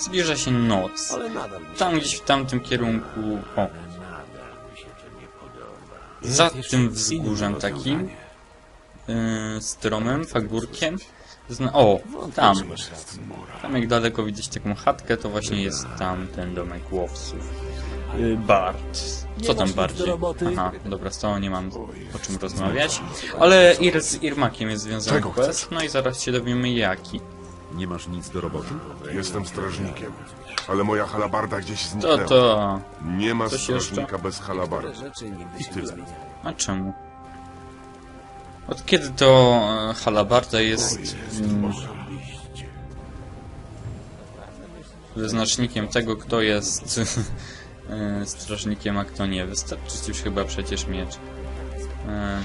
Zbliża się noc. Tam gdzieś w tamtym kierunku... O. Za tym wzgórzem takim, yy, stromym, pagórkiem. Zna o, tam. Tam jak daleko widać taką chatkę, to właśnie jest tam ten domek łowców. Yy, Bart. Co tam bardziej? Aha, dobra, z tobą nie mam o czym rozmawiać. Ale Ir z Irmakiem jest związany quest, no i zaraz się dowiemy jaki. Nie masz nic do roboty? Jestem strażnikiem, ale moja halabarda gdzieś To zniknęła. to... Nie ma Coś strażnika bez halabardy. nie tyle. A czemu? Od kiedy to e, halabarda jest mm, wyznacznikiem tego, kto jest e, strażnikiem, a kto nie? Wystarczy ci już chyba przecież mieć e,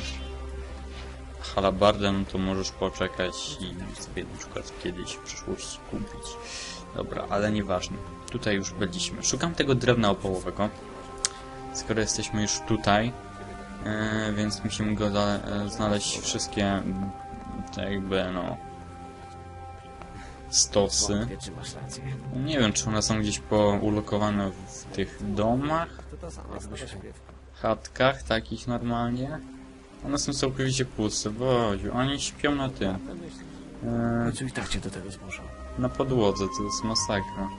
halabardę, no to możesz poczekać i sobie na przykład kiedyś w przyszłości kupić. Dobra, ale nieważne. Tutaj już byliśmy. Szukam tego drewna opałowego. Skoro jesteśmy już tutaj, E, więc musimy go e, znaleźć wszystkie te jakby no stosy. Nie wiem, czy one są gdzieś poulokowane w tych domach, chatkach takich normalnie. One są całkowicie puste, bo oni śpią na tym. E, Czy i tak cię do tego zmuszą? na podłodze, to jest masakra.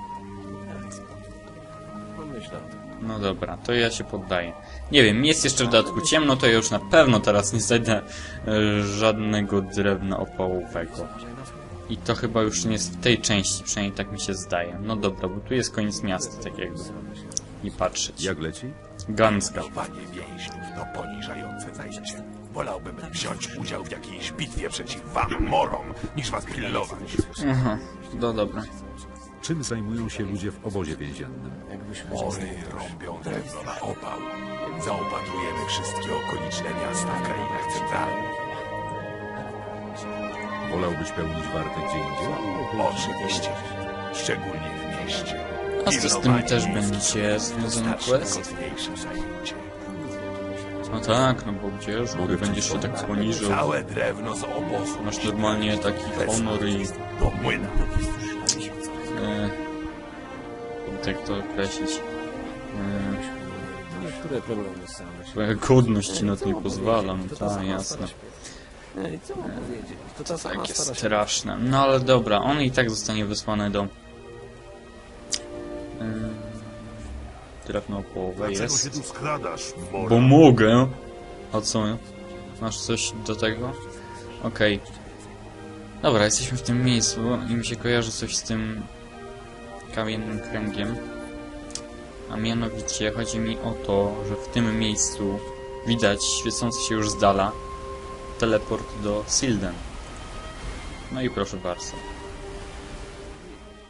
Pomyśl o tym. No dobra, to ja się poddaję. Nie wiem, jest jeszcze w dodatku ciemno, to ja już na pewno teraz nie znajdę e, żadnego drewna opałowego. I to chyba już nie jest w tej części, przynajmniej tak mi się zdaje. No dobra, bo tu jest koniec miasta, tak jakby. Nie patrzeć. Jak leci? Ganska. Panie więźniów to poniżające zajęcie. Wolałbym wziąć udział w jakiejś bitwie przeciw wam, morom, niż was pilnować. Aha, no dobra. Czym zajmują się ludzie w obozie więziennym? Jakbyśmy Mory rąbią drewno na opał. Zaopatrujemy wszystkie okoliczne miasta w krainach centralnych. Wolałbyś pełnić wartę gdzie indziej? Oczywiście. Szczególnie w mieście. A co z tym też będzie związany quest? No tak, no bo gdzież, Mogę będziesz się tak poniżył. Całe drewno z obozu. Masz normalnie taki honor i... Do młyna. E, jak to określić? E, Niektóre problemy same się... Twoja godność ci na to nie pozwala, no tak, jasne. Ej, co mam powiedzieć? To ta sama straszne. No ale dobra, on i tak zostanie wysłany do... drewno połowę Dlaczego się jest. tu skradasz, mora? Bo mogę. A co? Masz coś do tego? Okej. Dobra, jesteśmy w tym miejscu i mi się kojarzy coś z tym kamiennym kręgiem. A mianowicie chodzi mi o to, że w tym miejscu widać świecący się już z dala teleport do Silden. No i proszę bardzo.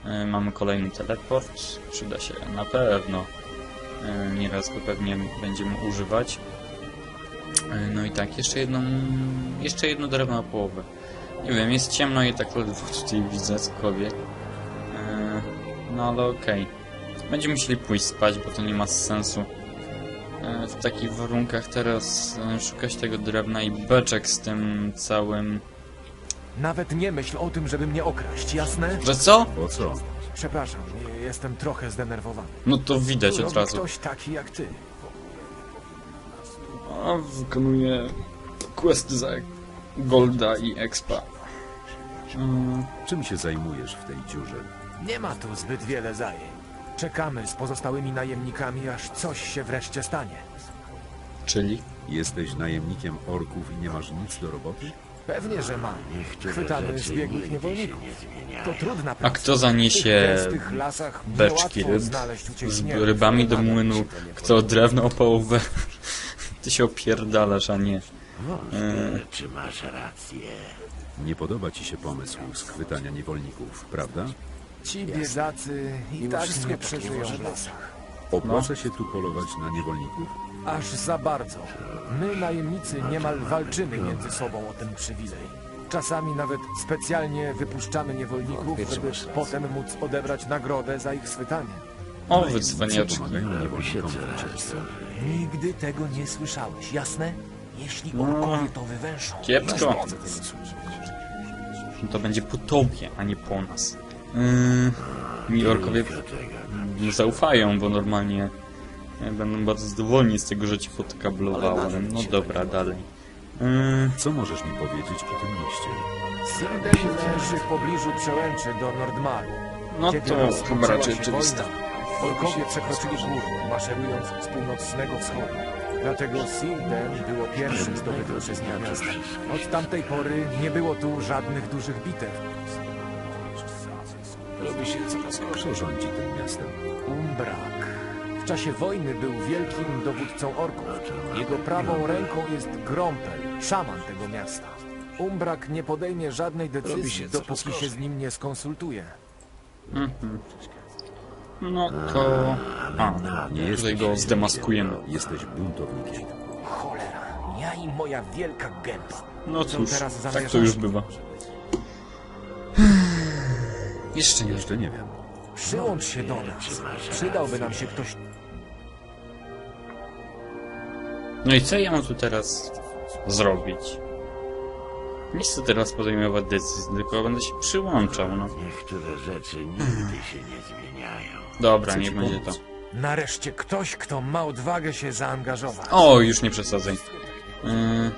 E, Mamy kolejny teleport. Przyda się na pewno. E, Nieraz go pewnie będziemy używać. E, No i tak, jeszcze jedną, jeszcze jedno drewno na połowę. Nie wiem, jest ciemno i tak ledwo tutaj widzę cokolwiek. No ale okej. Będziemy musieli pójść spać, bo to nie ma sensu. E, W takich warunkach teraz szukać tego drewna i beczek z tym całym... Nawet nie myśl o tym, żeby mnie okraść, jasne? Że co? Po co? Przepraszam, jestem trochę zdenerwowany. No to widać od Robi razu. ktoś taki jak ty. A wykonuję quest za Golda i Expa. Mm, Czym się zajmujesz w tej dziurze? Nie ma tu zbyt wiele zajęć. Czekamy z pozostałymi najemnikami, aż coś się wreszcie stanie. czyli? Jesteś najemnikiem orków i nie masz nic do roboty? Pewnie, że mam. Chwytamy zbiegłych niewolników. To trudna A praca. kto W zaniesie tych gęstych lasach beczki niełatwo ryb znaleźć z uciekinierów. rybami do młynu? Kto drewno o połowę? Ty się opierdalasz, a nie. E, Czy masz rację? Nie podoba ci się pomysł schwytania niewolników, prawda? Ci biedacy i tak nie przeżyją w lasach. Opłaca się tu polować na niewolników? Aż za bardzo. My, najemnicy, niemal walczymy między sobą o ten przywilej. Czasami nawet specjalnie wypuszczamy niewolników, żeby potem móc odebrać nagrodę za ich schwytanie. o, wycwaniaczki. Nigdy tego nie słyszałeś, jasne? Jeśli No. orkowie to wywęszą, Kiepsko. To będzie po tobie, a nie po nas. Yy, mi orkowie zaufają, bo normalnie będą bardzo zadowoleni z tego, że ci podkablowałem. No dobra, dalej. Yy, Co możesz mi powiedzieć o tym mieście? Silden leży w pobliżu przełęczy do Nordmaru. no Kiedy to rozpoczęła chyba raczej się oczywiste. wojna, Orkowie przekroczyli góry, maszerując z północnego wschodu. Dlatego Silden było pierwszym zdobytym przez nich miastem. Od tamtej pory nie było tu żadnych dużych bitew. Robi się coraz gorzej. Kto rządzi tym miastem? Umbrak. W czasie wojny był wielkim dowódcą orków. Jego prawą ręką jest Grompel, szaman tego miasta. Umbrak nie podejmie żadnej decyzji, się coraz dopóki się gorzej. z nim nie skonsultuje. No to... A, Nie tutaj jesteś go zdemaskujemy. Jesteś buntownikiem. Cholera, ja i moja wielka gęba. No Co cóż, teraz tak zamierzasz? to już bywa. Jeszcze nie. Jeszcze nie wiem. Przyłącz się do nas. Przydałby nam się ktoś No i co ja mam tu teraz zrobić? Nie chcę teraz podejmować decyzji, tylko będę się przyłączał, no. Niektóre rzeczy nigdy się nie zmieniają. Dobra, nie będzie to. Nareszcie ktoś, kto ma odwagę się zaangażować. O, już nie przesadzaj. Yy...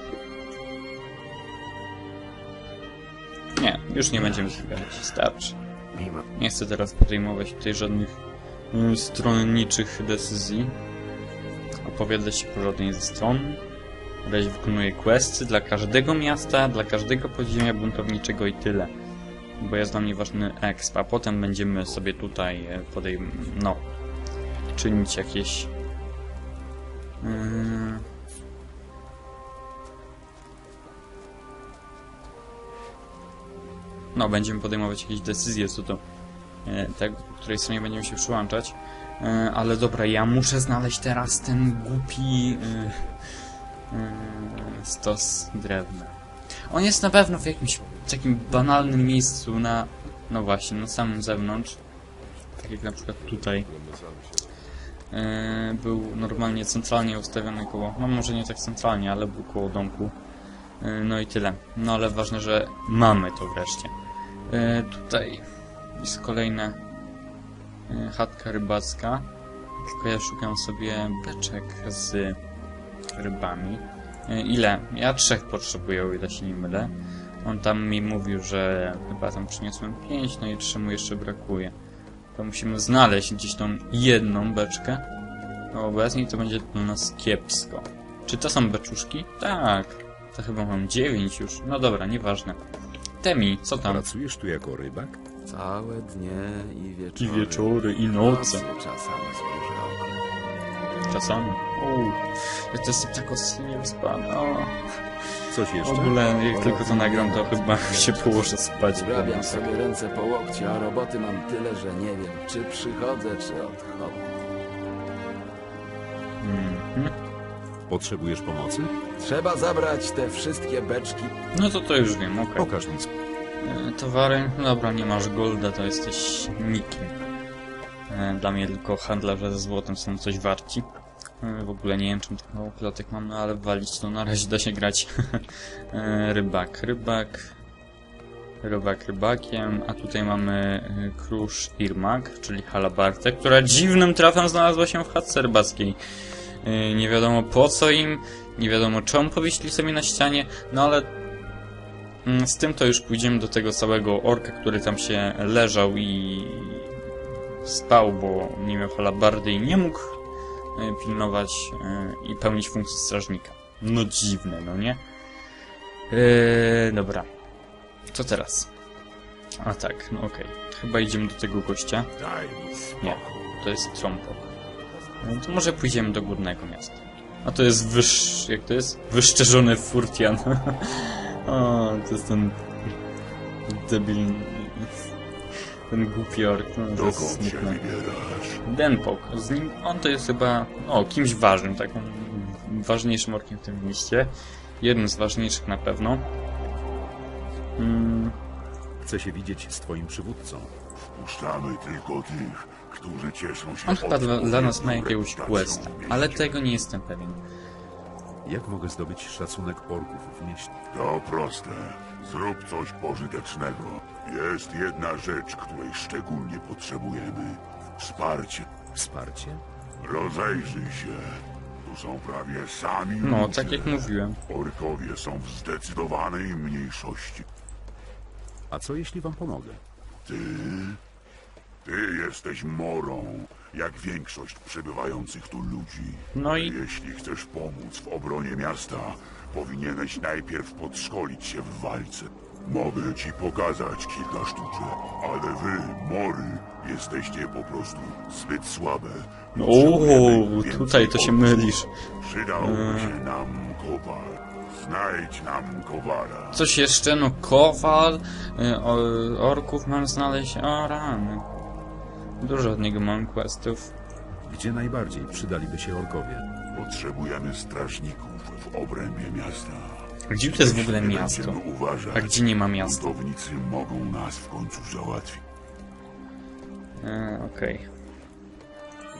Nie, już nie będziemy zbierać. Starczy. Nie chcę teraz podejmować tutaj żadnych y, stronniczych decyzji. Opowiadać się po żadnej ze stron. Razie wykonuję questy dla każdego miasta, dla każdego podziemia buntowniczego i tyle. Bo jest dla mnie ważny exp, a potem będziemy sobie tutaj e, podejm... no... czynić jakieś... Yy... No, będziemy podejmować jakieś decyzje co do e, tego, po której stronie będziemy się przyłączać. E, ale dobra, ja muszę znaleźć teraz ten głupi e, stos drewna. On jest na pewno w jakimś takim banalnym miejscu na... No właśnie, na samym zewnątrz. Tak jak na przykład tutaj. Był normalnie centralnie ustawiony koło... No może nie tak centralnie, ale był koło domku. No i tyle. No ale ważne, że mamy to wreszcie. E, tutaj jest kolejna e, chatka rybacka. Tylko ja szukam sobie beczek z rybami. E, ile? Ja trzech potrzebuję, o ile się nie mylę. On tam mi mówił, że chyba tam przyniosłem pięć, no i trzy mu jeszcze brakuje. To musimy znaleźć gdzieś tą jedną beczkę. No obecnie to będzie dla nas kiepsko. Czy to są beczuszki? Tak. To chyba mam dziewięć już. No dobra, nieważne. Temi, co tam? Pracujesz tu jako rybak? Całe dnie i wieczory. I wieczory, i noce. Czasami oko. Czasami. Uuu, ja to jestem tak Osiris Pan. O, Coś w jeszcze? ogóle jak tylko to nagram, to chyba się położę spać. Zgrabiam sobie ręce po łokcie, a roboty mam tyle, że nie wiem, czy przychodzę, czy odchodzę. Potrzebujesz pomocy? Trzeba zabrać te wszystkie beczki. No to to już wiem, okej. Pokaż mi. E, Towary, dobra, nie masz golda, to jesteś nikim. E, Dla mnie tylko handlarze ze złotem są coś warci. E, W ogóle nie wiem, czym tych mało klatek mam, no ale walić to na razie da się grać. E, Rybak, rybak. Rybak rybakiem, a tutaj mamy e, krusz Irmak, czyli halabartę, która dziwnym trafem znalazła się w chatce rybackiej. E, Nie wiadomo po co im, nie wiadomo czemu powiesili sobie na ścianie, no ale Mm, Z tym to już pójdziemy do tego całego orka, który tam się leżał i spał, bo nie miał halabardy i nie mógł e, pilnować e, i pełnić funkcję strażnika. No dziwne, no nie? Eee, dobra. Co teraz? A tak, no okej. Chyba idziemy do tego gościa. Nie, to jest Trompok. No to może pójdziemy do górnego miasta. A to jest wyż... jak to jest? Wyszczerzony furtian. o, to jest ten... debil... ten głupi ork. No, to jest smutne. Denpok. Z nim, on to jest chyba, o, kimś ważnym, taką ważniejszym orkiem w tym mieście. Jednym z ważniejszych na pewno. Mm, Chcę się widzieć z twoim przywódcą. Puszczamy tylko tych, którzy cieszą się on chyba dla, dla nas ma i jakiegoś questa, ale tego nie jestem pewien. Jak mogę zdobyć szacunek orków w mieście? To proste. Zrób coś pożytecznego. Jest jedna rzecz, której szczególnie potrzebujemy. Wsparcie. Wsparcie? Rozejrzyj się. Tu są prawie sami No, ludzie. tak jak mówiłem. Orkowie są w zdecydowanej mniejszości. A co jeśli wam pomogę? Ty? Ty jesteś morą, jak większość przebywających tu ludzi. No i Jeśli chcesz pomóc w obronie miasta, powinieneś najpierw podszkolić się w walce. Mogę ci pokazać kilka sztuczek, ale wy, mory, jesteście po prostu zbyt słabe. Więcej tutaj to się mylisz. Przydałby się nam kowal. Znajdź nam kowala. Coś jeszcze? No, kowal. y, orków mam znaleźć. O, rany. Dużo od niego mam questów. Gdzie najbardziej przydaliby się orkowie? Potrzebujemy strażników w obrębie miasta. Gdzie to jest w ogóle miasto? będziemy Uważać, A gdzie nie ma miasta? Buntownicy mogą nas w końcu załatwić. E, Okej.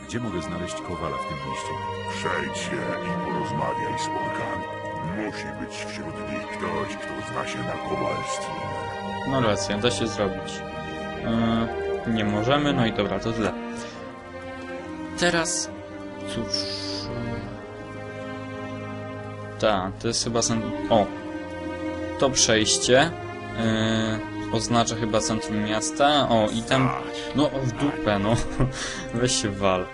Gdzie mogę znaleźć kowala w tym mieście? Przejdź się i porozmawiaj z orkami. Musi być wśród nich ktoś, kto zna się na kowalstwie. No racja, da się zrobić. E, nie możemy, no i dobra, to tyle. Teraz, cóż... Tak, to jest chyba... Sen... O! To przejście e, oznacza chyba centrum miasta. O, i tam... No, w dupę, no. Weź się wal.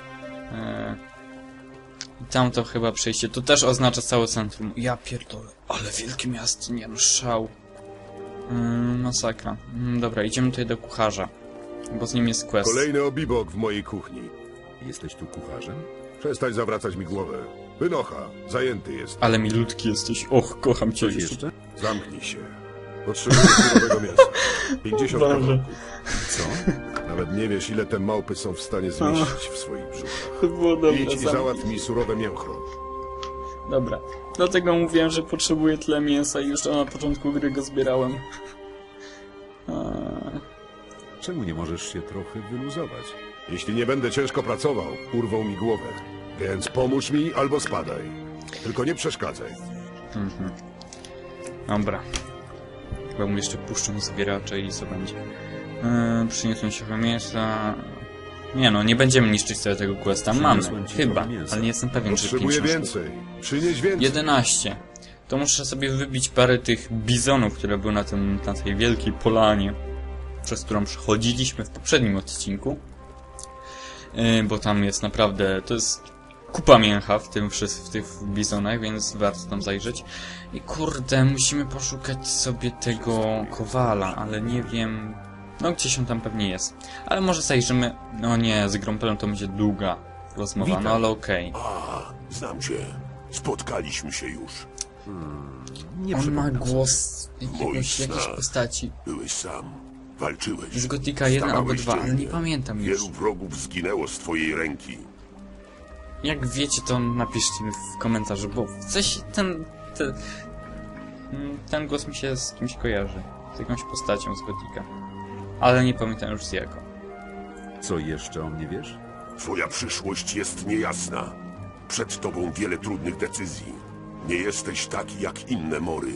I tam to chyba przejście. To też oznacza całe centrum. Ja pierdolę. Ale wielkie miasto, nie no, szał. Mm, masakra. Mm, dobra, idziemy tutaj do kucharza. Bo z nim jest quest. Kolejny obibok w mojej kuchni. Jesteś tu kucharzem? Przestań zawracać mi głowę. Wynocha, zajęty jest. Ale milutki jesteś. Och, kocham cię. Coś jeszcze? Zamknij się. Potrzebuję surowego mięsa. 50 Boże. kawałków. Co? Nawet nie wiesz, ile te małpy są w stanie zmieścić w swoich brzuchach. To było dobre. Idź i załatw mi surowe mięcho. Dobra. Dlatego mówiłem, że potrzebuję tyle mięsa i już na początku gry go zbierałem. Eee, Czemu nie możesz się trochę wyluzować? Jeśli nie będę ciężko pracował, urwą mi głowę. Więc pomóż mi albo spadaj. Tylko nie przeszkadzaj. Dobra. Chyba mu jeszcze puszczą zbieracze i co będzie. Eee, przyniosą się mięsa. Nie no, nie będziemy niszczyć sobie tego questa. Mamy. Przyniosłem Chyba. Ale nie jestem pewien, czy Potrzebuję 50 sztuk. więcej. Przynieś więcej. 11. To muszę sobie wybić parę tych bizonów, które były na, tym, na tej wielkiej polanie, przez którą przechodziliśmy w poprzednim odcinku. Yy, bo tam jest naprawdę, to jest kupa mięcha w, tym, w tych bizonach, więc warto tam zajrzeć. I kurde, musimy poszukać sobie tego kowala, ale nie wiem... No gdzieś on tam pewnie jest. Ale może zajrzymy... No nie, z Grompelem to będzie długa rozmowa, no ale okej. A, znam cię. Spotkaliśmy się już. Nie On ma przypominam sobie. głos jakiegoś, jakiejś postaci. Byłeś sam. Walczyłeś. Z Gotika 1 albo Stawałeś 2, ale nie dzielnie. pamiętam już. Wielu wrogów zginęło z twojej ręki. Jak wiecie, to napiszcie mi w komentarzu, bo coś ten, ten... Ten głos mi się z kimś kojarzy. Z jakąś postacią z Gotika. Ale nie pamiętam już z jaką. Co jeszcze o mnie wiesz? Twoja przyszłość jest niejasna. Przed tobą wiele trudnych decyzji. Nie jesteś taki jak inne mory.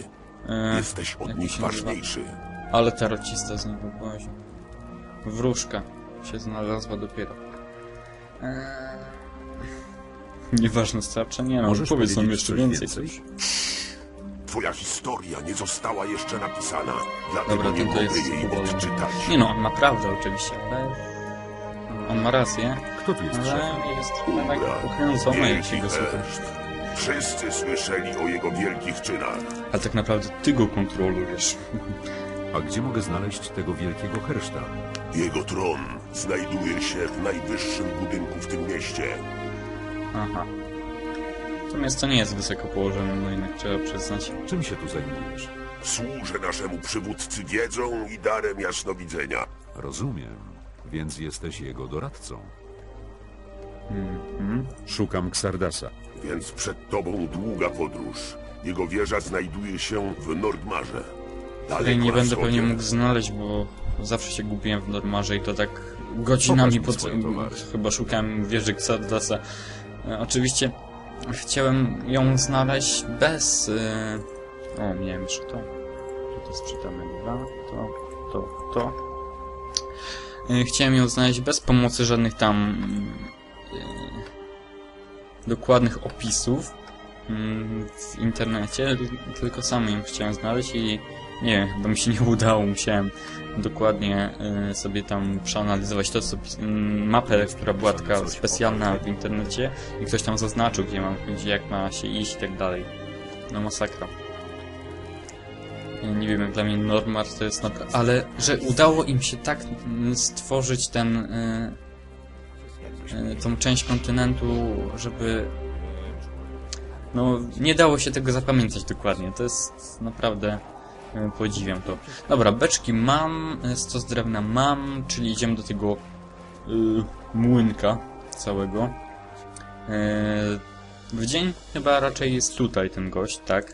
Jesteś od nich nazywa? ważniejszy. ale tarocista z niego wozi. Wróżka się znalazła dopiero. Eee... Nieważne starcza? Nie no, Możesz powiedz nam jeszcze więcej. więcej? Twoja historia nie została jeszcze napisana. Dlatego Dobra, nie to mogę jest jej powolny. odczytać. Nie no, on ma prawdę oczywiście, ale... On ma rację, Kto tu jest ale jest trochę tak Ura, pokręcony, jak się wielki go słucha. Wszyscy słyszeli o jego wielkich czynach. Ale tak naprawdę ty go kontrolujesz. A gdzie mogę znaleźć tego wielkiego herszta? Jego tron znajduje się w najwyższym budynku w tym mieście. Aha. To miasto nie jest wysoko położone, no jednak trzeba przyznać. Czym się tu zajmujesz? Służę naszemu przywódcy wiedzą i darem jasnowidzenia. Rozumiem. Więc jesteś jego doradcą. Mhm. Szukam Xardasa. Więc przed tobą długa podróż. Jego wieża znajduje się w Nordmarze. Daleko nie na będę wschodzie. pewnie mógł znaleźć, bo zawsze się gubiłem w Normarze i to tak godzinami Pokaż mi pod... swoje towary. Chyba szukałem wieży Xardasa. E, oczywiście chciałem ją znaleźć bez... Y... O, miałem jeszcze to. Że to sprzedamy, dobra? To, to, to. Y, Chciałem ją znaleźć bez pomocy żadnych tam y, dokładnych opisów mm, w internecie, tylko sam ją chciałem znaleźć i nie chyba mi się nie udało, musiałem dokładnie y, sobie tam przeanalizować to, co, mm, mapę, która była taka specjalna w internecie i ktoś tam zaznaczył, gdzie mam gdzie jak ma się iść i tak dalej. No masakra. Ja Nie wiem, jak dla mnie Normar to jest naprawdę... Ale, że udało im się tak stworzyć ten... Y, y, tą część kontynentu, żeby... No, nie dało się tego zapamiętać dokładnie. To jest naprawdę... y, Podziwiam to. Dobra, beczki mam, stos drewna mam, czyli idziemy do tego y, młynka całego. Y, w dzień chyba raczej jest tutaj ten gość, tak?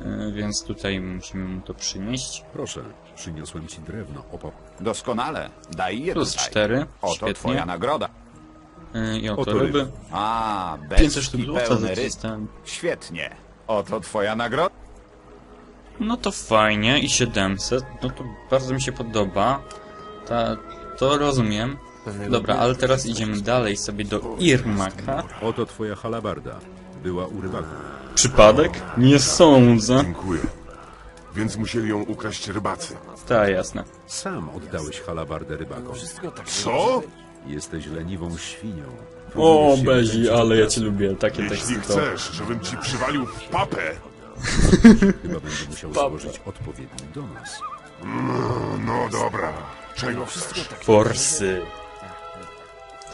Y, więc tutaj musimy mu to przynieść. Proszę, przyniosłem ci drewno. Opo. Doskonale. Daj je Plus tutaj. 4, Oto świetnie. twoja nagroda. Y, I oto Oto ryby. A, 500 sztuk złota. Świetnie. Oto twoja nagroda. No to fajnie i 700, no to bardzo mi się podoba. Ta, to rozumiem. Dobra, ale teraz idziemy dalej sobie do Irmaka. Oto twoja halabarda. Była u rybaków. Przypadek? Nie sądzę. Dziękuję. Więc musieli ją ukraść rybacy. Tak, jasne. Sam oddałeś halabardę rybakom. Co? Jesteś leniwą świnią. O, Próbujesz się Bezi, ale ja od cię lubię, takie Jeśli teksty to... chcesz, żebym ci przywalił w papę. Chyba będę musiał złożyć odpowiedni donos. no dobra. Czego chcesz? Forsy.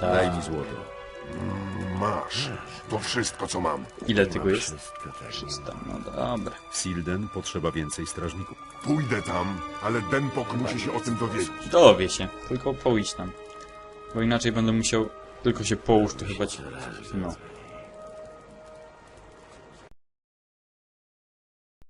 Daj Tak. mi złoto. Masz. To wszystko, co mam. Ile tego jest? 300, no dobra. W Silden potrzeba więcej strażników. Pójdę tam, ale Denpok musi się o tym dowiedzieć. Dowie się, tylko połóż tam. Bo inaczej będę musiał... Tylko się połóż, to chyba ci... No.